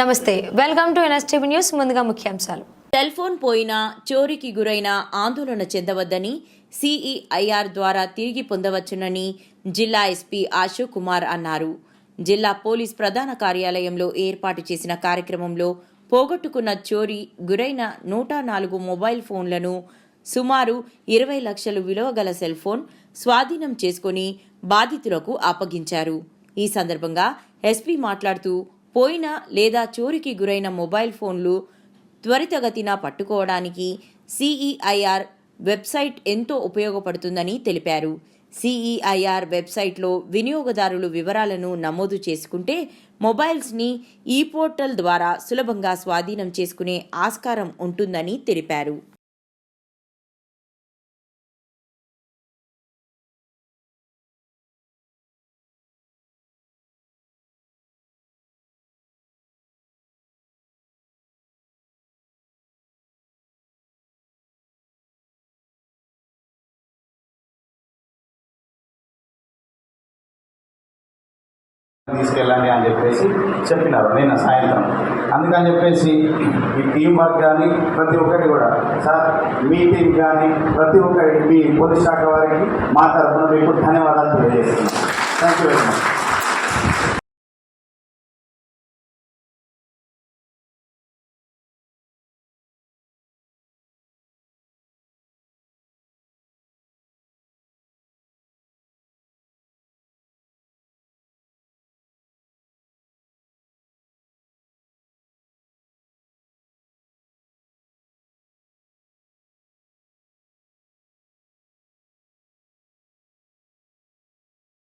నమస్తే welcome to NSTV news ముందుగా ముఖ్యాంశాలు. సెల్ ఫోన్ పోయినా చోరీకి గురైన ఆందోళన చెందవద్దని సిఈఐఆర్ ద్వారా తిరిగి పొందవచ్చునని జిల్లా ఎస్పీ అశోక్ కుమార్ అన్నారు. జిల్లా పోలీస్ ప్రధాన కార్యాలయంలో ఏర్పాటు చేసిన కార్యక్రమంలో పోగొట్టుకున్న చోరీ గురైన నూట నాలుగు మొబైల్ ఫోన్లను సుమారు ఇరవై లక్షలు విలువ గల సెల్ ఫోన్ స్వాధీనం చేసుకుని బాధితులకు అప్పగించారు. ఈ సందర్భంగా ఎస్పీ మాట్లాడుతూ పోయిన లేదా చోరికి గురైన మొబైల్ ఫోన్లు త్వరితగతిన పట్టుకోవడానికి సిఈఐఆర్ వెబ్సైట్ ఎంతో ఉపయోగపడుతుందని తెలిపారు. సిఈఐఆర్ వెబ్సైట్లో వినియోగదారులు వివరాలను నమోదు చేసుకుంటే మొబైల్స్ని ఈ పోర్టల్ ద్వారా సులభంగా స్వాధీనం చేసుకునే ఆస్కారం ఉంటుందని తెలిపారు. తీసుకెళ్ళండి అని చెప్పేసి చెప్పినారు నిన్న సాయంత్రం. అందుకని చెప్పేసి ఈ టీం వర్క్ కానీ ప్రతి ఒక్కటి కూడా సార్ మీ టీం కానీ ప్రతి ఒక్కరి మీ పోలీస్ శాఖ వారికి మా తరఫున మీకు ధన్యవాదాలు తెలియజేస్తున్నాం. Thank you very much